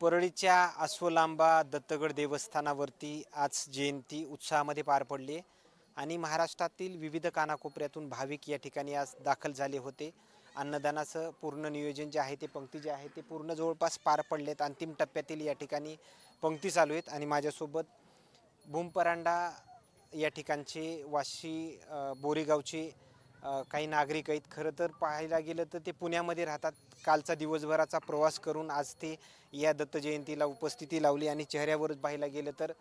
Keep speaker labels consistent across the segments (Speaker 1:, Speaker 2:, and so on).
Speaker 1: परळीच्या अस्वलांबा दत्तगड देवस्थानावरती आज जयंती उत्साहामध्ये पार पडली आहे. आणि महाराष्ट्रातील विविध कानाकोपऱ्यातून भाविक या ठिकाणी आज दाखल झाले होते. अन्नदानाचं पूर्ण नियोजन जे आहे ते पंक्ती जे आहे ते पूर्ण जवळपास पार पडलेत. अंतिम टप्प्यातील या ठिकाणी पंक्ती चालू आहेत. आणि माझ्यासोबत भूमपरांडा या ठिकाणचे वाशी बोरेगावचे काही नागरिक आहेत. खरं तर पाहायला गेलं तर ते पुण्यामध्ये राहतात. कालचा दिवसभराचा प्रवास करून आज ते या दत्त जयंतीला उपस्थिती लावली आणि चेहऱ्यावरच पाहायला गेलं तर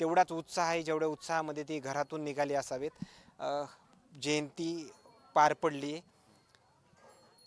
Speaker 1: तेवढाच उत्साह आहे जेवढ्या उत्साहामध्ये ते घरातून निघाले असावेत. जयंती पार पडली.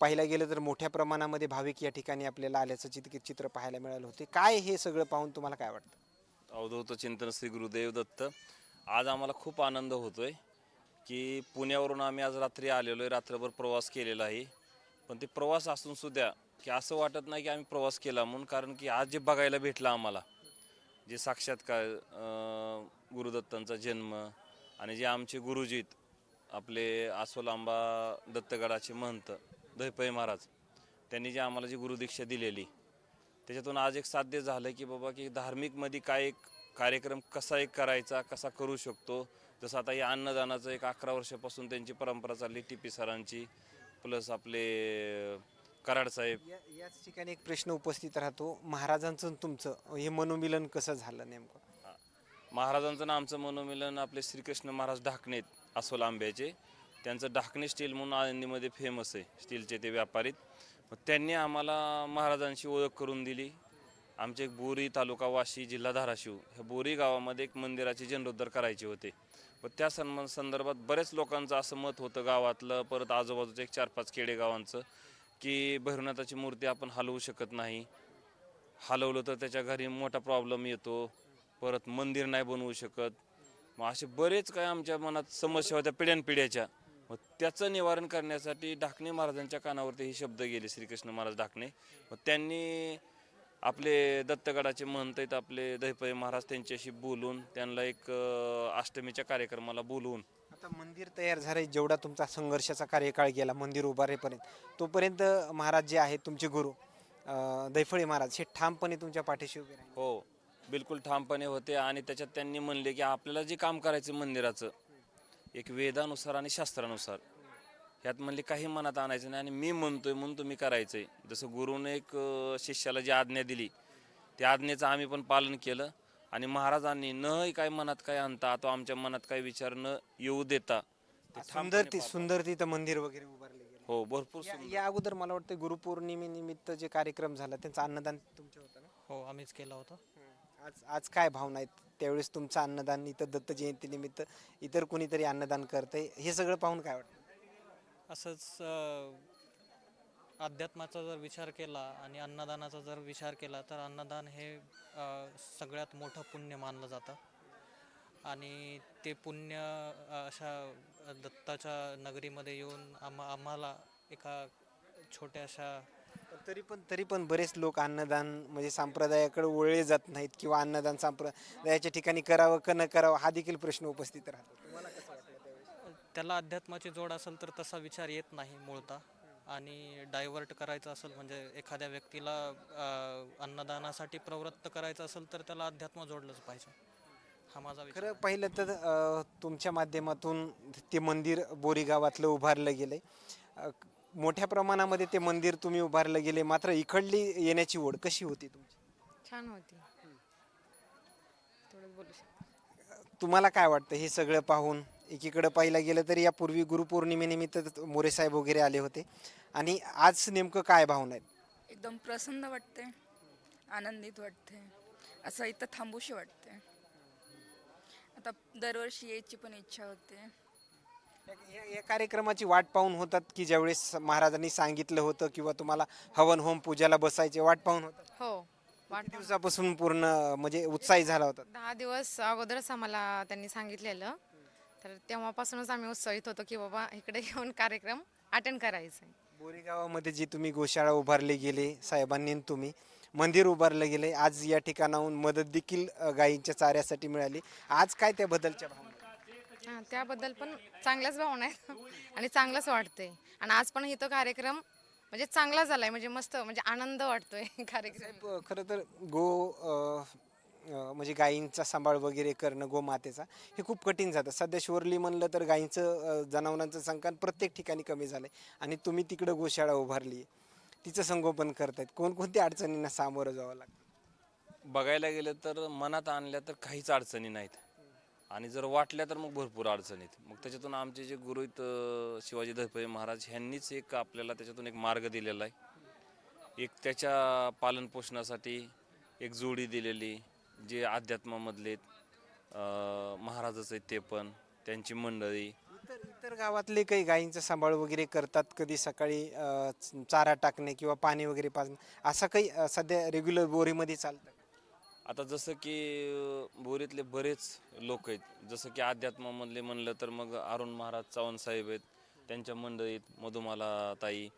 Speaker 1: पाहिलं पाहायला गेलं तर मोठ्या प्रमाणामध्ये भाविक या ठिकाणी आपल्याला आल्याचं चित्र चित्र पाहायला मिळालं होते. काय हे सगळं पाहून तुम्हाला काय वाटतं?
Speaker 2: अवधूत चिंतन श्री गुरुदेव दत्त. आज आम्हाला खूप आनंद होतोय. की पुण्यावरून आम्ही आज रात्री आलेलो आहे रात्रभर प्रवास केलेला आहे. पण ते प्रवास असून सुद्धा की असं वाटत नाही की आम्ही प्रवास केला म्हणून कारण की आज जे बघायला भेटलं आम्हाला जे साक्षात्कार गुरुदत्तांचा जन्म आणि जे आमचे गुरुजीत आपले आसोलांबा दत्तगडाचे महंत दहिपय महाराज त्यांनी जे आम्हाला जी गुरुदीक्षा दिलेली त्याच्यातून आज एक साध्य झालं की बाबा की धार्मिकमध्ये काय एक कार्यक्रम कसा एक करायचा कसा करू शकतो जसं आता या अन्नदानाचं एक अकरा वर्षापासून त्यांची परंपरा चालली टी पी सरांची प्लस आपले कराड साहेब.
Speaker 1: या याच ठिकाणी एक प्रश्न उपस्थित राहतो. महाराजांचं आणि तुमचं हे मनोमिलन कसं झालं नेमकं?
Speaker 2: महाराजांचं ना आमचं मनोमिलन आपले श्रीकृष्ण महाराज ढाकणेत अस्वल आंब्याचे. त्यांचं ढाकणे स्टील म्हणून आळंदीमध्ये फेमस आहे स्टीलचे ते व्यापारीत. मग त्यांनी आम्हाला महाराजांशी ओळख करून दिली. आमचे एक बोरी तालुका वाशी जिल्हा धाराशिव ह्या बोरी गावामध्ये एक मंदिराचे जीर्णोद्धार करायचे होते. पण त्या सन्मान संदर्भात बरेच लोकांचं असं मत होतं गावातलं परत आजूबाजूचं एक चार पाच खेडेगावांचं की भैरवनाथाची मूर्ती आपण हलवू शकत नाही. हलवलं तर त्याच्या घरी मोठा प्रॉब्लेम येतो परत मंदिर नाही बनवू शकत. मग असे बरेच काय आमच्या मनात समस्या होत्या पिढ्यानपिढ्याच्या. मग त्याचं निवारण करण्यासाठी ढाकणे महाराजांच्या कानावरती हे शब्द गेले श्रीकृष्ण महाराज ढाकणे. मग त्यांनी आपले दत्तगडाचे महंत आहेत आपले दहिपय महाराज त्यांच्याशी बोलून त्यांना एक अष्टमीच्या कार्यक्रमाला बोलवून.
Speaker 1: आता मंदिर तयार झाले जेवढा तुमचा संघर्षाचा कार्यकाळ गेला मंदिर उभारेपर्यंत तोपर्यंत महाराज जे आहेत तुमचे गुरु दैफळे महाराज हे ठामपणे तुमच्या पाठीशी उभे
Speaker 2: हो बिलकुल ठामपणे होते आणि त्याच्यात त्यांनी म्हणले की आपल्याला जे काम करायचं मंदिराचं एक वेदानुसार आणि शास्त्रानुसार ह्यात म्हणले काही मनात आणायचं नाही आणि मी म्हणतोय म्हणून तुम्ही करायचंय. जसं गुरुने एक अं, शिष्याला जी आज्ञा दिली त्या आज्ञेचं आम्ही पण पालन केलं. आणि महाराजांनी नही काय मनात काय आणता तो आमच्या मनात काय विचार न येऊ देता ते
Speaker 1: सुंदर ती सुंदर तिथं मंदिर वगैरे उभारले गेले.
Speaker 2: हो भरपूर
Speaker 1: या- अगोदर मला वाटतं गुरुपौर्णिमेनिमित्त जे कार्यक्रम झाला त्यांचं अन्नदान तुमच्या होतं ना?
Speaker 3: हो आम्हीच केलं होतं.
Speaker 1: आज आज काय भावना आहेत? त्यावेळेस तुमचं अन्नदान इथं दत्त जयंतीनिमित्त इतर कोणीतरी अन्नदान करतंय हे सगळं पाहून काय वाटतं?
Speaker 3: असंच अध्यात्माचा जर विचार केला आणि अन्नदानाचा जर विचार केला तर अन्नदान हे सगळ्यात मोठं पुण्य मानलं जातं. आणि ते पुण्य अशा दत्ताच्या नगरीमध्ये येऊन आम्हा आम्हाला एका छोट्याशा
Speaker 1: तरी पण तरी पण बरेच लोक अन्नदान म्हणजे संप्रदायाकडे वळले जात नाहीत किंवा अन्नदान संप्रदायाच्या ठिकाणी करावं का न करावं हा देखील प्रश्न उपस्थित राहतो तुम्हाला कसं वाटलं त्यावेळेस
Speaker 3: त्याला अध्यात्माची जोड असेल तर तसा विचार येत नाही मूळतः. आणि डायव्हर्ट करायचं असेल म्हणजे एखाद्या व्यक्तीला अन्नदानासाठी प्रवृत्त करायचं असेल तर त्याला अध्यात्म जोडलंच पाहिजे. हा माझा
Speaker 1: खरं पाहिलं तर तुमच्या माध्यमातून ते मंदिर बोरी गावातलं उभारलं गेलंय. अ, मोठ्या प्रमाणामध्ये ते मंदिर तुम्ही उभारलं गेले मात्र इकडली येण्याची ओढ कशी होती तुमची?
Speaker 4: छान होती. थोडं बोलू शकतो.
Speaker 1: तुम्हाला काय वाटतं हे सगळं पाहून? एकीकडे पाहिलं गेलं तर यापूर्वी गुरुपौर्णिमेनिमित्त मोरे साहेब वगैरे आले होते. आणि आज नेमकं काय भावना आहेत?
Speaker 4: एकदम प्रसन्न वाटते आनंदित वाटते असं इथं थांबूशी वाटते आता दरवर्षी यायची पण इच्छा होते.
Speaker 1: या- या- या कार्यक्रमाची वाट पाहून होतात की ज्यावेळेस महाराजांनी सांगितलं होतं किंवा तुम्हाला हवन होम पूजाला बसायचे वाट पाहून होतात?
Speaker 5: हो वाट
Speaker 1: किती दिवसापासून पूर्ण म्हणजे उत्साही झाला होता?
Speaker 5: दहा दिवस अगोदरच आम्हाला त्यांनी सांगितलेलं. तर तेव्हापासूनच आम्ही उत्साहित होतो की बाबा इकडे येऊन कार्यक्रम अटेंड करायचा आहे
Speaker 1: बोरी गावामध्ये जी तुम्ही गोशाळा उभारले गेले साहेबांनी आणि तुम्ही मंदिर उभारलं गेले आज या ठिकाणाहून मदत देखील अ, गायींच्या चाऱ्यासाठी मिळाली. आज काय त्या बदलच्या भावना
Speaker 5: हां त्याबद्दल पण चांगल्याच भावना आहेत आणि चांगलंच वाटतंय. आणि आज पण इथं कार्यक्रम म्हणजे चांगला झालाय म्हणजे मस्त म्हणजे आनंद वाटतोय कार्यक्रम.
Speaker 1: साहेब, अ, खरं तर गो अ, म्हणजे गायींचा सांभाळ वगैरे करणं गोमातेचा हे खूप कठीण जातं. सध्या शिवरली म्हणलं तर गायींचं जनावरांचं संख्यान प्रत्येक ठिकाणी कमी झालं आहे आणि तुम्ही तिकडं गोशाळा उभारली आहे. तिचं संगोपन करतायत. कोणकोणत्या अडचणींना सामोरं जावं लागतं?
Speaker 2: बघायला गेलं तर मनात आणल्या तर काहीच अडचणी नाहीत. आणि जर वाटल्या तर मग भरपूर अडचणीत मग त्याच्यातून आमचे जे गुरु आहेत अं, शिवाजी धर्पे महाराज ह्यांनीच एक आपल्याला त्याच्यातून एक मार्ग दिलेला आहे. एक त्याच्या पालनपोषणासाठी एक जोडी दिलेली. जे अध्यात्मामधले महाराजच आहेत ते पण त्यांची मंडळी.
Speaker 1: इतर इतर गावातले काही गायींचा सांभाळ वगैरे करतात कधी सकाळी अ, च- चारा टाकणे किंवा पाणी वगैरे पाजणं असं काही अ, सध्या रेग्युलर बोरीमध्ये चालतं
Speaker 2: आता जसं की अं, बोरीतले बरेच लोक आहेत. जसं की अध्यात्मामधले म्हणलं तर मग अरुण महाराज चव्हाण साहेब आहेत त्यांच्या मंडळीत मधुमाला ताई.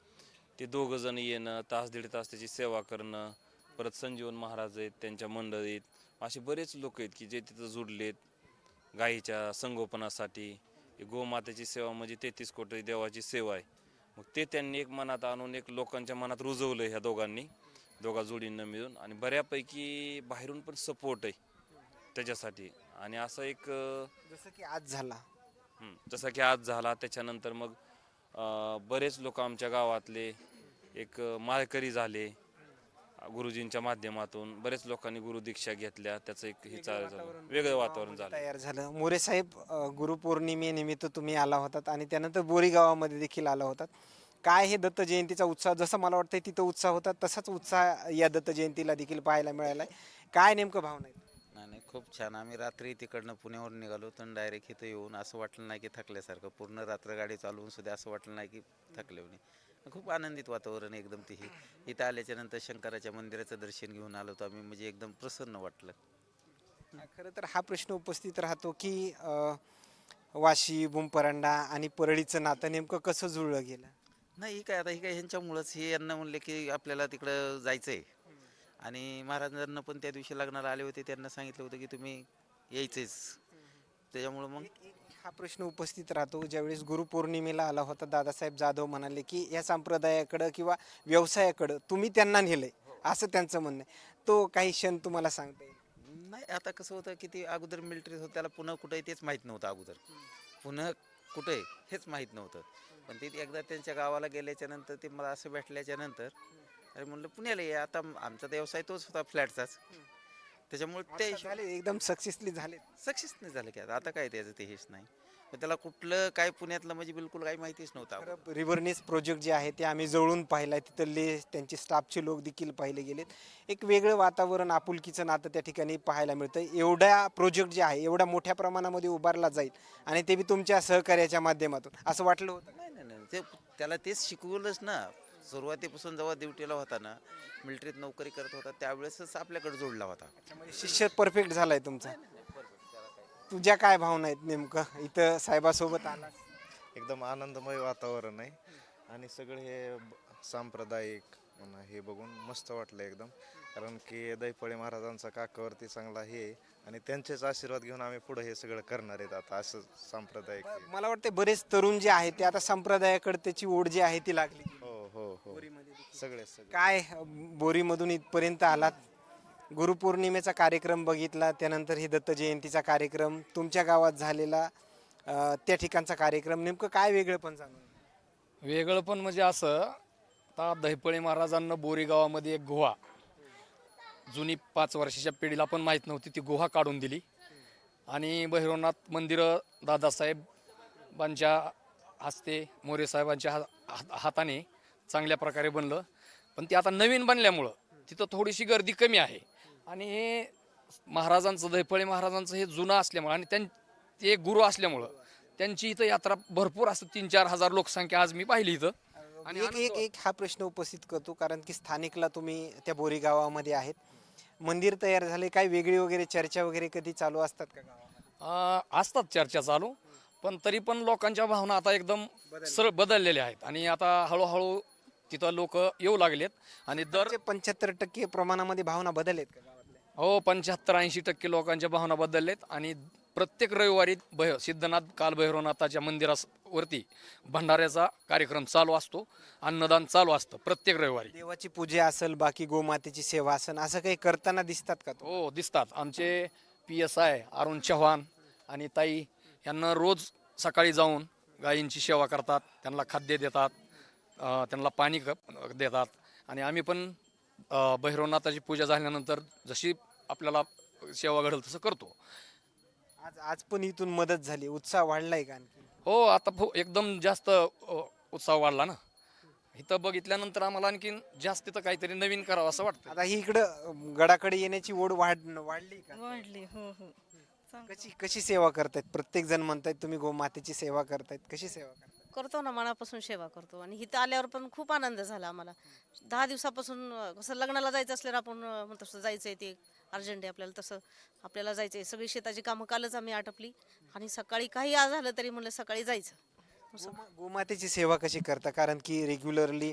Speaker 2: ते दोघं जण येणं तास दीड तास त्याची सेवा करणं परत संजीवन महाराज आहेत त्यांच्या मंडळीत असे बरेच लोक आहेत की जे तिथं जुडलेत गायीच्या संगोपनासाठी. गोमातेची सेवा म्हणजे तेहतीस कोटी देवाची सेवा आहे. मग ते त्यांनी एक मनात आणून एक लोकांच्या मनात रुजवलं ह्या दोघांनी दोघा जोडींना मिळून. आणि बऱ्यापैकी बाहेरून पण सपोर्ट आहे त्याच्यासाठी. आणि असं एक
Speaker 1: जसं की आज झाला.
Speaker 2: जसं की आज झाला त्याच्यानंतर मग बरेच लोक आमच्या गावातले एक माळकरी झाले. गुरुजींच्या माध्यमातून बरेच लोकांनी गुरुदीक्षा घेतल्या त्याचं एक हे चाल झालं. वेगळं वातावरण झालं.
Speaker 1: तयार झालं. मोरे साहेब गुरुपौर्णिमेनिमित्त तुम्ही आला होतात आणि त्यानंतर बोरी गावामध्ये देखील आला होतात. काय हे दत्त जयंतीचा उत्साह जसं मला वाटतं तिथं उत्साह होता तसाच उत्साह या दत्त जयंतीला देखील पाहायला मिळालाय. काय नेमकं भावना आहे
Speaker 6: नाही नाही खूप छान. आम्ही रात्री तिकडनं पुण्यावरून निघालो तर डायरेक्ट इथं येऊन असं वाटलं नाही की थकल्यासारखं. पूर्ण रात्र गाडी चालवून सुद्धा असं वाटलं नाही की थकले नाही खूप आनंदित वातावरण एकदम ते. हे इथं आल्याच्यानंतर शंकराच्या मंदिराचं दर्शन घेऊन आलो तर आम्ही म्हणजे एकदम प्रसन्न वाटलं.
Speaker 1: खरं तर हा प्रश्न उपस्थित राहतो की अ, वाशी बुंपरांडा आणि परळीचं नातं नेमकं कसं जुळलं गेलं?
Speaker 6: नाही ही काय आता ही काय ह्यांच्यामुळंच हे यांना म्हणले की आपल्याला तिकडं जायचं आहे आणि महाराजांना पण त्या दिवशी लग्नाला आले होते त्यांना सांगितलं होतं की तुम्ही यायचेच त्याच्यामुळं मग
Speaker 1: हा प्रश्न उपस्थित राहतो. ज्यावेळेस गुरुपौर्णिमेला आला होता दादासाहेब जाधव म्हणाले की या संप्रदायाकडं किंवा व्यवसायाकडं तुम्ही त्यांना नेलंय. असं त्यांचं म्हणणं आहे. तो काही क्षण तुम्हाला सांगता येईल?
Speaker 6: नाही आता कसं होतं की ते अगोदर मिलिटरीत होतं त्याला पुन्हा कुठं आहे तेच माहीत नव्हतं अगोदर. पुन्हा कुठं आहे हेच माहीत नव्हतं. पण ते एकदा त्यांच्या गावाला गेल्याच्यानंतर ते मला असं भेटल्याच्या नंतर अरे म्हणलं पुण्याला ये आता आमचा तर व्यवसाय तोच होता फ्लॅटचाच. त्याच्यामुळे
Speaker 1: झाले एकदम सक्सेसली झाले
Speaker 6: सक्सेस नाही झालं की आता. आता काय त्याचं ते हेच नाही. पण त्याला कुठलं काय पुण्यातलं म्हणजे बिलकुल काही माहितीच नव्हतं अगोदर.
Speaker 1: रिव्हरनेस प्रोजेक्ट जे आहे ते आम्ही जवळून पाहिलं तिथले त्यांचे स्टाफचे लोक देखील पाहिले गेलेत. एक वेगळं वातावरण आपुलकीचं नातं त्या ठिकाणी पाहायला मिळतं. एवढा प्रोजेक्ट जे आहे एवढ्या मोठ्या प्रमाणामध्ये उभारला जाईल आणि ते बी तुमच्या सहकार्याच्या माध्यमातून. असं वाटलं होतं?
Speaker 6: नाही नाही नाही. ते त्याला तेच शिकवलंच ना. सुरुवातीपासून जेव्हा ड्युटीला होता ना मिलिटरीत नोकरी करत होता त्यावेळेसच आपल्याकडे जोडला होता.
Speaker 1: म्हणजे शिष्य परफेक्ट झालाय तुमचा. तुझ्या काय भावना आहेत नेमकं? इथं साहेबासोबत आला.
Speaker 7: एकदम आनंदमय वातावरण आहे. आणि सगळे हे ब- सांप्रदायिक म्हणा हे बघून मस्त वाटलं एकदम. कारण की दैफळे महाराजांचा काकावरती चांगला हे आहे. आणि त्यांचेच आशीर्वाद घेऊन आम्ही पुढे हे सगळं करणार आहेत आता असं सांप्रदायिक हे.
Speaker 1: मला वाटतं बरेच तरुण जे आहेत ते आता संप्रदायाकडे त्याची ओढ जी आहे ती लागली.
Speaker 7: हो सगळे सगळे.
Speaker 1: काय अं, बोरीमधून इथपर्यंत आलात? गुरुपौर्णिमेचा कार्यक्रम बघितला त्यानंतर ही दत्त जयंतीचा कार्यक्रम तुमच्या गावात झालेला अं, त्या ठिकाणचा कार्यक्रम नेमकं काय वेगळं पण सांगू
Speaker 8: वेगळं पण म्हणजे असं आता दहिपळे महाराजांना बोरी गावामध्ये एक गुहा. जुनी पाच वर्षाच्या पिढीला पण माहीत नव्हती ती गुहा काढून दिली. आणि भैरवनाथ मंदिरं दादासाहेबांच्या हस्ते मोरे साहेबांच्या हा- हात- हाताने चांगल्या प्रकारे बनलं. पण ते आता नवीन बनल्यामुळं तिथं थोडीशी गर्दी कमी आहे. आणि हे महाराजांचं दहिपळे महाराजांचं हे जुनं असल्यामुळं आणि त्यां ते गुरु असल्यामुळं त्यांची इथं यात्रा भरपूर असं तीन चार हजार लोकसंख्या आज मी पाहिली इथं. आणि
Speaker 1: एक एक एक हा प्रश्न उपस्थित करतो कारण की स्थानिकला तुम्ही त्या बोरी गावामध्ये आहेत. मंदिर तयार झाले काय वेगळी वगैरे चर्चा वगैरे कधी चालू असतात का गावामध्ये?
Speaker 8: असतात चर्चा चालू पण तरी पण लोकांच्या भावना आता एकदम सरळ बदललेल्या आहेत. आणि आता हळूहळू तिथं लोक येऊ लागलेत. आणि दर
Speaker 1: पंच्याहत्तर टक्के प्रमाणामध्ये भावना बदललेत का गावातल्या
Speaker 8: हो पंच्याहत्तर ऐंशी टक्के लोकांच्या भावना बदललेत. आणि प्रत्येक रविवारी भय सिद्धनाथ कालभैरवनाथाच्या मंदिरावरती भंडाऱ्याचा कार्यक्रम चालू असतो. अन्नदान चालू असतं प्रत्येक रविवारी.
Speaker 1: देवाची पूजा असेल बाकी गोमातेची सेवा असेल असं काही करताना दिसतात का तो
Speaker 8: हो दिसतात. आमचे P S I Arun Chavan आणि ताई यांना रोज सकाळी जाऊन गायींची सेवा करतात त्यांना खाद्य देतात. त्यांना पाणी क- देतात. आणि आम्ही पण भैरवनाथाची पूजा झाल्यानंतर जशी आपल्याला सेवा घडेल तसं करतो.
Speaker 1: आज आज पण इथून मदत झाली. उत्साह वाढलाय का आणखी?
Speaker 8: हो आता फो एकदम जास्त उत्साह वाढला ना. इथं बघितल्यानंतर आम्हाला आणखीन जास्त तिथं काहीतरी नवीन करावं असं वाटतं
Speaker 1: आता ही इकडं गडाकडे येण्याची ओढ वाढ वाढली का?
Speaker 9: वाढली हो हो.
Speaker 1: कशी कशी सेवा करतायत? प्रत्येक जण म्हणतायत तुम्ही गोमातेची सेवा करतायत. कशी सेवा करतायत?
Speaker 9: करतो ना मनापासून सेवा करतो. आणि इथं आल्यावर पण खूप आनंद झाला आम्हाला. दहा दिवसापासून कसं लग्नाला जायचं असल्यावर आपण म्हणतो तसं जायचं आहे ते अर्जंट आहे आपल्याला तसं आपल्याला जायचं आहे सगळी शेताची कामं कालच आम्ही आटपली. आणि सकाळी काही आज झालं तरी म्हणलं सकाळी जायचं.
Speaker 1: गोमातेची सेवा कशी करता? कारण की रेग्युलरली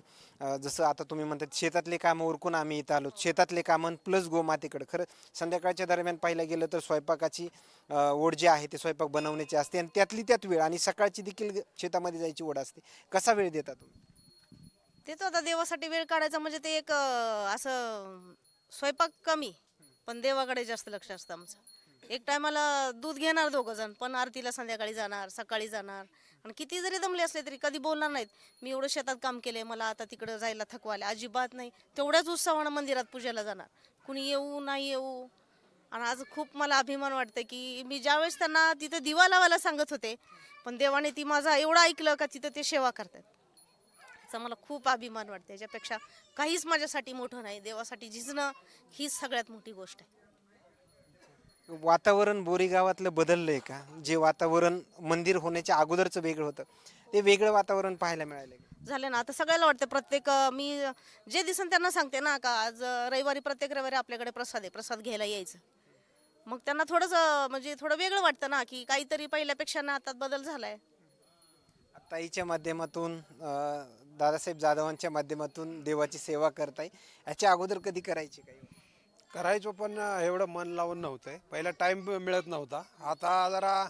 Speaker 1: जसं आता तुम्ही म्हणतात शेतातले कामं उरकून आम्ही इथं आलो. शेतातले कामं प्लस गोमातेकडे. खरं संध्याकाळच्या दरम्यान पाहायला गेलं तर स्वयंपाकाची ओढ जी आहे ते स्वयंपाक बनवण्याची असते आणि त्यातली त्यात वेळ आणि सकाळची देखील शेतामध्ये जायची ओढ असते. कसा वेळ देता तुम्ही?
Speaker 9: ते तर आता देवासाठी वेळ काढायचा म्हणजे ते एक असं स्वयंपाक कमी पण देवाकडे जास्त लक्ष असतं आमचं. एक टायमाला दूध घेणार दोघं जण पण आरतीला संध्याकाळी जाणार सकाळी जाणार. आणि किती जरी दमले असले तरी कधी बोलणार नाहीत. मी एवढं शेतात काम केलंय मला आता तिकडं जायला थकवाले अजिबात नाही. तेवढ्याच उत्साहानं मंदिरात पूजेला जाणार. कुणी येऊ नाही येऊ. आणि आज खूप मला अभिमान वाटतं की मी ज्यावेळेस त्यांना तिथं दिवा लावायला सांगत होते पण देवाने ती माझा एवढं ऐकलं का तिथं ते सेवा करतात. याचा मला खूप अभिमान वाटते याच्यापेक्षा काहीच माझ्यासाठी मोठं नाही. देवासाठी झिजणं हीच सगळ्यात मोठी गोष्ट आहे.
Speaker 1: वातावरण बोरी गावातलं बदललंय का? जे वातावरण मंदिर होण्याच्या अगोदरचं वेगळं होतं ते वेगळं वातावरण पाहायला मिळालं का?
Speaker 9: झालं ना. आता सगळ्याला वाटतं प्रत्येक अं, मी जे दिसन त्यांना सांगते ना का आज अं, रविवारी प्रत्येक रविवारी आपल्याकडे प्रसाद आहे प्रसाद घ्यायला यायचं. मग त्यांना थोडंसं म्हणजे थोडं वेगळं वाटतं ना की काहीतरी पहिल्यापेक्षा ना आता बदल झालाय.
Speaker 1: ताईच्या माध्यमातून अ, दादासाहेब जाधवांच्या माध्यमातून देवाची सेवा करताय याच्या अगोदर कधी करायची काही?
Speaker 10: करायचो पण एवढं मन लावून नव्हतं. पहिला टाइम मिळत नव्हता. आता जरा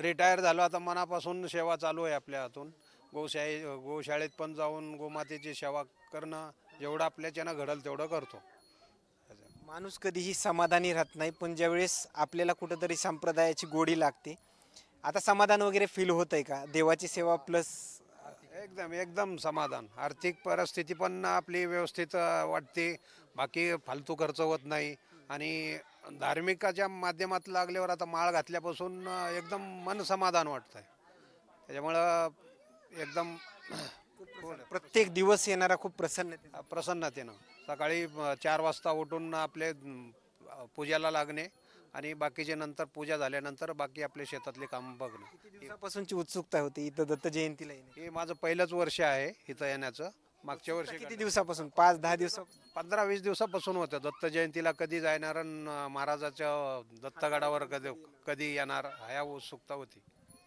Speaker 10: रिटायर झालो. आता मनापासून सेवा चालू आहे आपल्या हातून. गोशाळे गोशाळेत पण जाऊन गोमातेची सेवा करणं जेवढं आपल्याच्यानं घडल तेवढं करतो.
Speaker 1: माणूस कधीही समाधानी राहत नाही पण ज्यावेळेस आपल्याला कुठंतरी संप्रदायाची गोडी लागते आता समाधान वगैरे फील होत आहे का? देवाची सेवा प्लस
Speaker 10: एकदम एकदम समाधान. आर्थिक परिस्थिती पण आपली व्यवस्थित वाटते. बाकी फालतू खर्च होत नाही. आणि धार्मिकाच्या माध्यमात लागल्यावर आता माळ घातल्यापासून एकदम मन समाधान वाटतं आहे त्याच्यामुळं एकदम
Speaker 1: प्रत्येक दिवस येणारा खूप प्रसन्न
Speaker 10: प्रसन्नतेनं. सकाळी चार वाजता उठून आपले पूजाला लागणे आणि बाकीचे नंतर पूजा झाल्यानंतर बाकी आपले शेतातले काम बघणे.
Speaker 1: दिवसापासूनची उत्सुकता होती इथं दत्त जयंतीला येणे
Speaker 10: हे माझं पहिलंच वर्ष आहे इथं येण्याचं. मागच्या वर्षी
Speaker 1: किती दिवसापासून? पाच दहा दिवस
Speaker 10: पंधरा वीस दिवसापासून होतं. दत्त जयंतीला कधी जाणार अन महाराजाच्या दत्तगडावर कधी कधी येणार? ह्या उत्सुकता होती.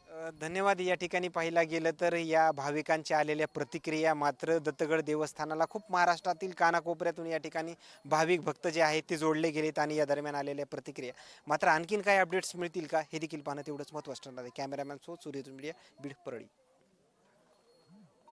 Speaker 1: अ, धन्यवाद. या ठिकाणी पाहिला गेलं तर या भाविकांच्या आलेल्या प्रतिक्रिया मात्र दत्तगड देवस्थानाला खूप महाराष्ट्रातील कानाकोपऱ्यातून या ठिकाणी भाविक भक्त जे आहेत ते जोडले गेलेत आणि या दरम्यान आलेल्या प्रतिक्रिया. मात्र आणखीन काय अपडेट्स मिळतील का? हे देखील पाहणं तेवढंच महत्त्वाचं ठरणार आहे. कॅमेरामॅन सो सूर्यतून मीडिया बीड परळी.